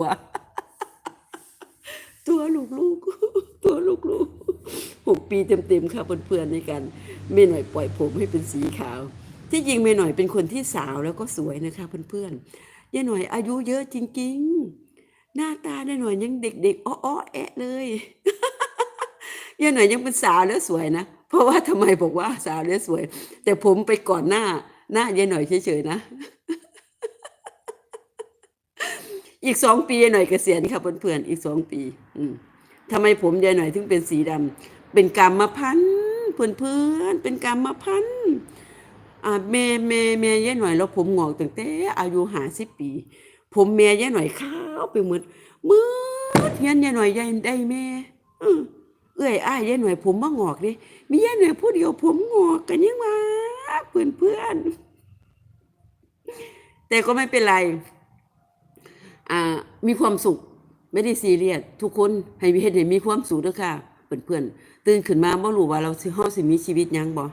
วตัวลูกๆตัวลูกๆหกปีเต็มๆค่ะเพื่อนๆในการแม่หน่อยปล่อยผมให้เป็นสีขาว ที่จริงแม่หน่อยเป็นคนที่สาวแล้วก็สวยนะคะเพื่อนๆยายหน่อยอายุเยอะจริง ๆ หน้าตาแน่หน่อยยังเด็กๆอ้อๆแอะเลยยายหน่อยยังเป็นสาวแล้วสวยนะเพราะว่าทำไมบอกว่าสาวแล้วสวย แต่ผมไปก่อนหน้าหน้ายายหน่อยเฉยๆนะ อีกสองปียายหน่อยเกษียณค่ะเพื่อนๆอีกสองปี อืมทำไมผมยายหน่อยถึงเป็นสีดำเป็นกรรมพันธุ์เพื่อนๆเป็นกรรมพันธุ์อ่าแม่แม่แม่ยายหน่อยแล้วผมงอกตั้งแต่อายุห้าสิบปี ผมแม่ยายหน่อยขาวไปหมดมืดเงี้ยยายหน่อยยายได้แม่อือเอ้อยอ้ายยายหน่อยผมมางอกดิมียายหน่อยผู้เดียวผมงอกกันยังว่าเพื่อนเพื่อนแต่ก็ไม่เป็นไร มีความสุข ไม่ได้ซีเรียสทุกคนให้มีเฮ็ดให้มีความสุขเด้อค่ะเพื่อนๆตื่นขึ้นมาบ่รู้ว่าเราสิเฮาสิมีชีวิตยังบ่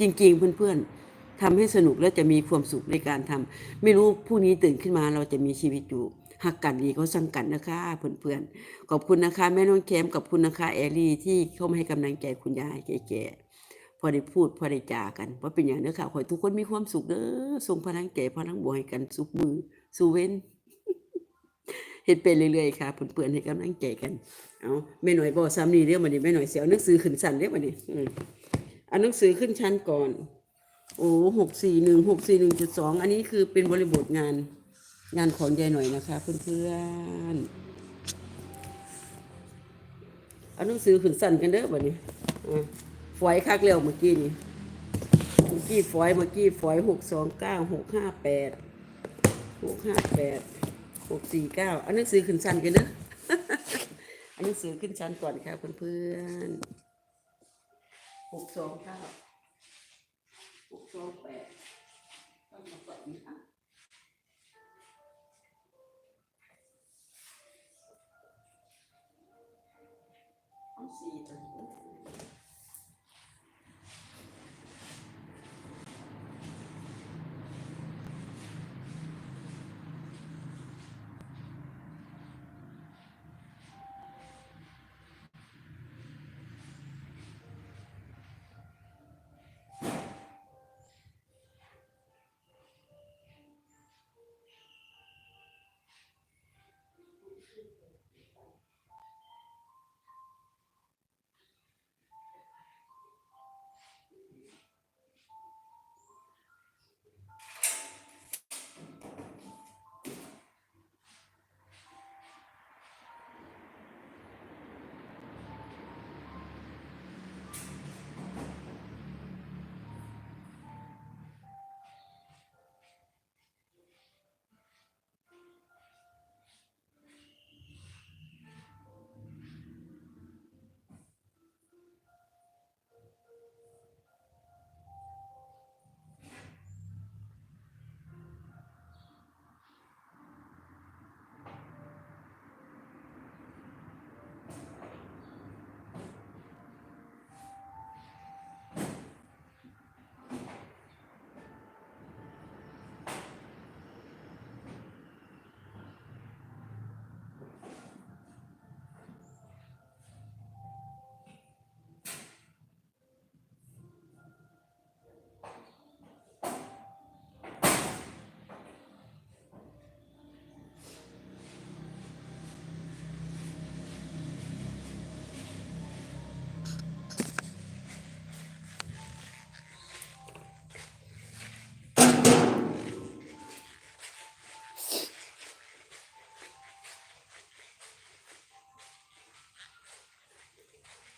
จริง ๆ เพื่อนๆทำให้สนุกและจะมีความสุขในการทำไม่รู้พรุ่งนี้ตื่นขึ้นมาเราจะมีชีวิตอยู่หักกันดีก็สั่งกันนะคะเพื่อนๆขอบคุณนะคะ แม่น้องแคมขอบคุณนะคะแอรี่ที่เข้ามาให้กำลังใจคุณยายแก่ๆพอได้พูดพอได้จากันว่าเป็นอย่างเด้ค่ะขอให้ทุกคนมีความสุขเด้อส่งพลังแก่พลังบวกให้กันสุขมือสู่เว้น เฮ็ดไปเรื่อยๆค่ะเพื่อนๆให้กำลังใจกันเอาแม่หน่อยบอกซ้ำนี่เรียกมาดิแม่หน่อยเสียเอาหนังสือขึ้นชั้นเรียกมาดิอืมเอาหนังสือขึ้นชั้นก่อน โอ้หกสี่หนึ่งหกสี่หนึ่งจุดสองอันนี้คือเป็นบริบทงาน งานของยายหน่อยนะคะ เพื่อนๆเอาหนังสือขึ้นชั้นกันเด้อบัดนี้อ่าฝอยคักเร็วเมื่อกี้นี่เมื่อกี้ฝอยเมื่อกี้ฝอยหกสองเก้าหกห้าแปดหกห้าแปด หกสี่เก้าเอาหนังสือขึ้นชั้นกันเนอะเอาหนังสือขึ้นชั้นก่อนค่ะเพื่อนๆหกสองเก้า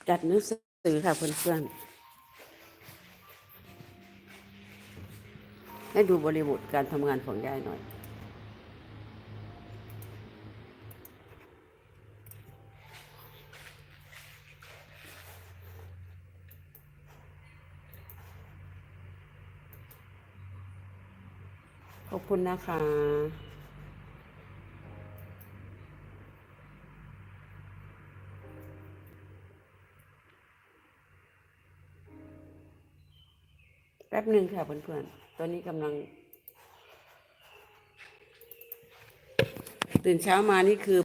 จัดหนังสือค่ะเพื่อนๆให้ดูบริบทการทำงานของยายหน่อยขอบคุณนะคะ ป๊บหนึ่งค่ะเพื่อนๆ ตอนนี้กำลัง ตื่นเช้ามานี่คือ